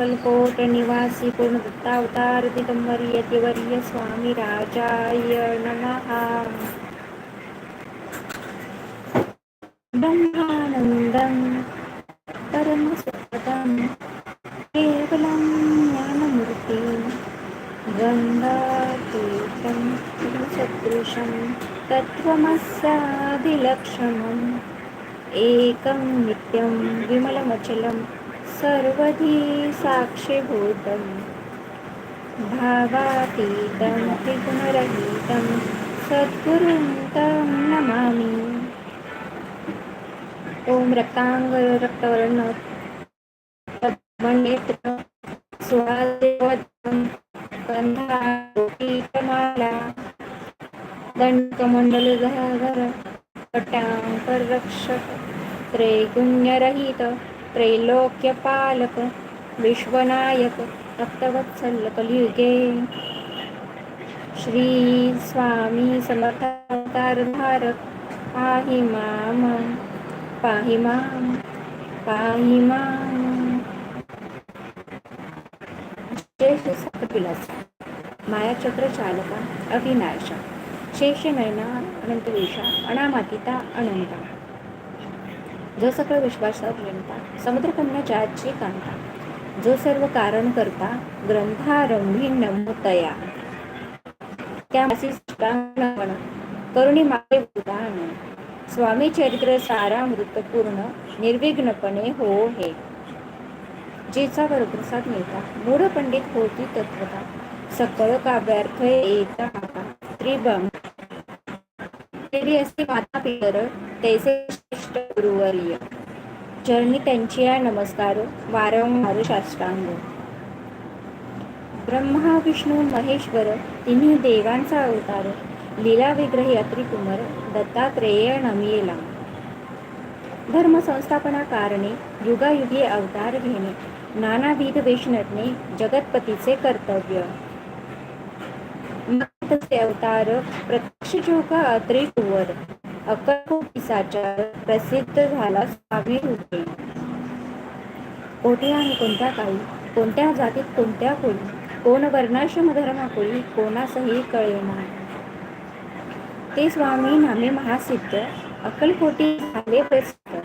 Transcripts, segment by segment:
समर्थ अक्कलकोट निवासी पूर्ण दिगंबर यतिवर्य स्वामी राजाय नमहा ब्रह्मानन्दं परमसुखदं केवलं ज्ञानमूर्तिं गङ्गातीर्थं सदृशं तत्त्वमस्यादिलक्षणम् एकं नित्यं विमलमचलम् सर्वधी साक्षिभूतं भावातीतं त्रिगुणरहितं सद्गुरुं तं नमामि। ॐ रक्तांग रक्तवर्ण। नेत्र गंधाला दंडकमंडलधर पटांकर रक्षक त्रैगुण्यरहित। त्रैलोक्यपालक विश्वनायक भक्तवत्सल कलियुगे। श्री स्वामी समर्थ धारक पाहि माम पाहि माम पाहि माम। विलास मायाचक्र चालका अविनाशा शेष नयना अनंतवेशा अनामातिता अनंता। जो सकळ विश्वासात विणता समुद्रकन्या जाची कांता. जो सर्व कारण करता ग्रंथारंभी नमतया त्या करुणी मागे उदाहरण स्वामी चरित्र सारा मृतपूर्ण निर्विघ्नपणे हो हे. जेचा प्रसाद मिळता. मूळ पंडित होती तत्वता. सकळ काव्यार्थ येता त्रिभंग. देवी असते माता पितर तैसे श्रेष्ठ गुरुवर्य चरणी त्यांची या नमस्कार वारंवार शास्त्रांग. ब्रह्मा विष्णू महेश्वर तिन्ही देवांचा अवतार लीला विग्रही अत्रिकुमार दत्तात्रेय नमियेला. धर्म संस्थापना कारणे युगायुगी अवतार घेणे नानाविध वेश नटणे जगतपतीचे कर्तव्य. अवतार प्रत्यक्ष जोगा अत्रिकुवर. कुवर प्रसिद्ध झाला स्वामी होते कोठे आणि कोणत्या काळी कोणत्या जातीत कोणत्या कोळी कोण वर्णाश्रम धर्माकोळी कोणासही कळेना ते स्वामी नामे महासिद्ध अक्कलकोटी झाले प्रसिद्ध.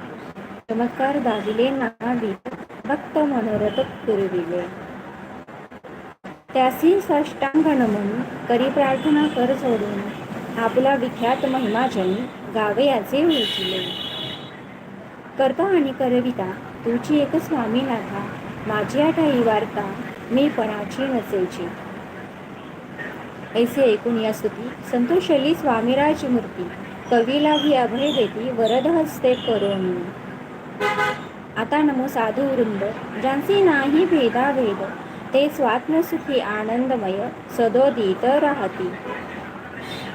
चमत्कार दाविले नानाविध भक्त मनोरथ पुरविले. त्यासी साष्टांग नमन करी प्रार्थना कर सोडून आपला विख्यात महिमाजनी गावे याचे उलचिले करता आणि करविता तुझी एक स्वामी नाथा माझी आठाई वार्ता मी पणाची नसेची ऐसे ऐकून या स्तुती संतोषली स्वामीराज मूर्ती कवीला ही अभय देती वरद हस्ते करोनी. आता नमो साधू वृंद ज्यांचे नाही भेदाभेद ते स्वात्मसुखी आनंदमय सदोदित राहती.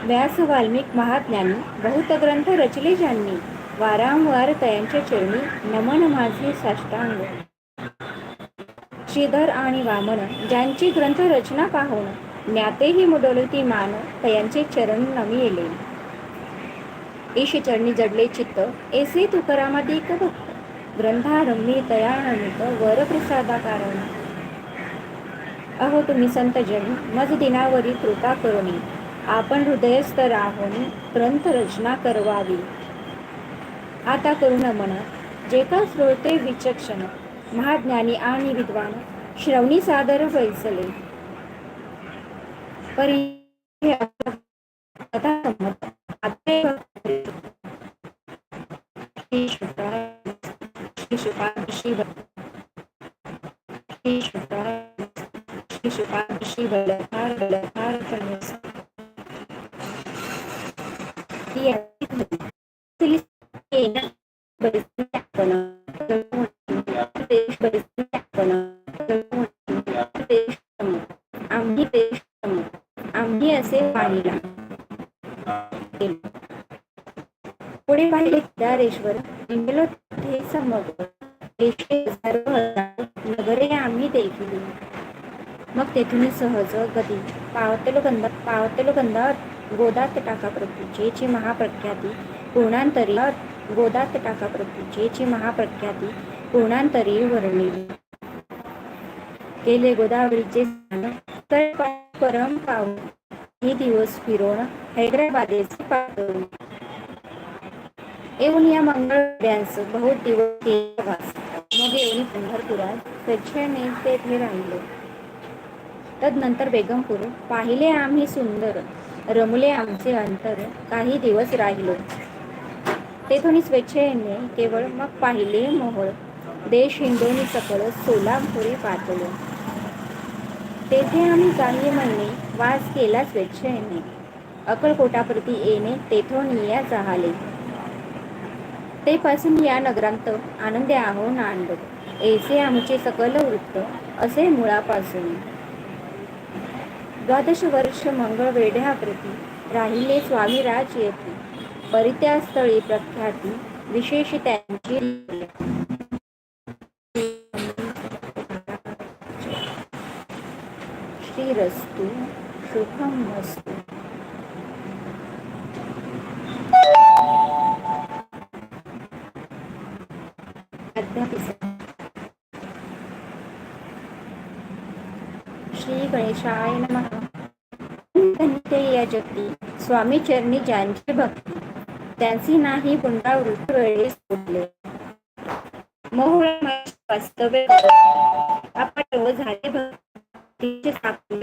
व्यास वाल्मिक महाज्ञानी बहुत ग्रंथ रचले ज्यांनी वारंवार तयांच्या चरणी नमन माझे साष्टांग. श्रीधर आणि वामन ज्यांची ग्रंथ रचना पाहून ज्ञातेही मुडोलती मान तयांचे चरण नमिले ईश चरणी जडले चित्त ऐसे तुकारामादिक भक्त. ग्रंथारंभी तयानमित वरप्रसादा कारण अहो तुम्ही संत जन मज दिनावरी कृपा करुणी. आपण हृदयस्थ राहून ग्रंथ रचना करवावी. आता करुण मन जे का श्रोते विचक्षण महाज्ञानी आणि विद्वान श्रवणी सादर बैसले परी आम्ही असे पाहिला पुढे पाहिले केदारेश्वर इंगलो ते समग्र नगरे आम्ही देखील. मग तेथून सहज गती पावतलो गंध पावतलो गंधा गोदात टाका प्रभूचेची महाप्रख्याती पूर्णांतरी गोदात टाका प्रभूचेची महाप्रख्याती कोणांतरी वर्णिले केले गोदावरीचे परम पाव काही दिवस फिरून हैदराबादेचे पाठवले येऊन या मंगळवाड्यांस बहुत दिवस मग येऊन पंढरपुरात स्वच्छने तेथे राहिले तदनंतर बेगमपूर पाहिले आम्ही सुंदर रमले आमचे अंतर काही दिवस राहिलो तेथून स्वेच्छेने केवळ मग पाहिले मोहळ देश हिंदोनी सकळ सोलापुरी पातळ तेथे आम्ही काही महिने वास केला स्वेच्छेने. अकलकोटाप्रती येणे तेथून या जहाले. ते पासून या नगरांत आनंदे आहो नांद ऐसे आमचे सकल वृत्त असे मुळापासून. द्वादश वर्ष मंगळ वेढ्याप्रती राहिले स्वामी राज येथे परित्यास्थळी प्रख्याती विशेष त्यांची श्रीरस्तु सुखम वस्तू श्री गणेशाय नमः। या जगती स्वामी चरणी ज्यांची भक्ती त्यांची नाही पुनरावृत्ती वेळेस सोडले. मोहळ वास्तव्य आपण झाले भक्ती. साक्ष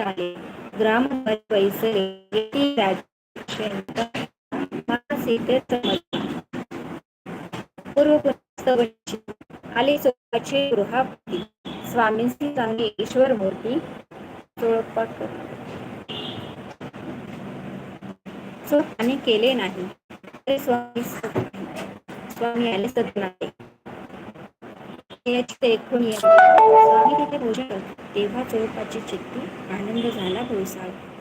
आले. ग्राम आले स्वतःचे गृहापती स्वामींची चांगली ईश्वर मूर्ती चोळपाट. केले नाही. तरी स्वामी स्वामी आले सतनाते याची एकूण स्वामी तिथे पूजा तेव्हा चोळपाची चित्ती आनंद झाला भोसावा